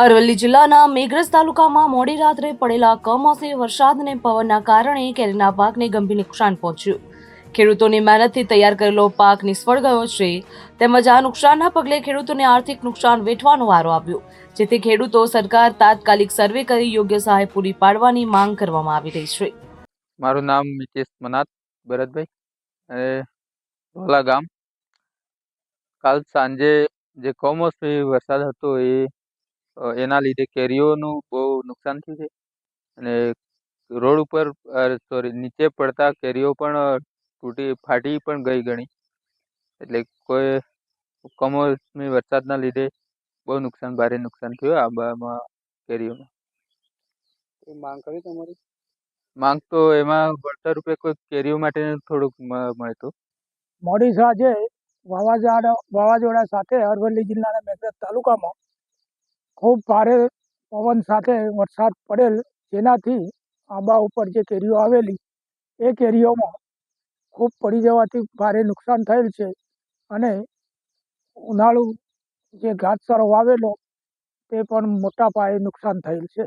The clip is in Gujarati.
અરવલ્લી જિલ્લાના મેઘરજ તાલુકામાં મોડી રાત્રે પડેલા કમોસમી વરસાદ અને પવનના કારણે કેરીના પાકને ગંભીર નુકસાન પહોંચ્યું. ખેડૂતોની મહેનતથી તૈયાર કરેલો પાક નિષ્ફળ ગયો છે તેમજ આ નુકસાનના પગલે ખેડૂતોને આર્થિક નુકસાન વેઠવાનો વારો આવ્યો, જેથી ખેડૂતો સરકાર તાત્કાલિક સર્વે કરી યોગ્ય સહાય પૂરી પાડવાની માંગ કરવામાં આવી રહી છે. મારું નામ મિતેશ મનાત ભરતભાઈ, અને ધોલા ગામ. કાલ સાંજે જે કમોસમી વરસાદ હતો એ એના લીધે કેરીઓનું બહુ નુકસાન થયું છે. અને રોડ ઉપર સોરી નીચે પડતા કેરીઓ પણ તૂટી ફાટી પણ ગઈ ઘણી. એટલે કોઈ કમોસમી વરસાદના લીધે બહુ નુકસાન ભારે નુકસાન થયું આંબામાં કેરીઓમાં એ માંગ કરી તમારી? માંગ તો એમાં વળતર રૂપે કોઈ કેરીઓ માટે થોડુંક મ- મળતું મોડી સાંજે વાવાઝોડા વાવાઝોડા સાથે અરવલ્લી જિલ્લાના મેઘરજ તાલુકામાં ખૂબ ભારે પવન સાથે વરસાદ પડેલ જેનાથી આંબા ઉપર જે કેરીઓ આવેલી, એ કેરીઓમાં ખૂબ પડી જવાથી ભારે નુકસાન થયેલ છે. અને ઉનાળુ જે ઘાસચારો વાવેલો, તે પણ મોટા પાયે નુકસાન થયેલ છે.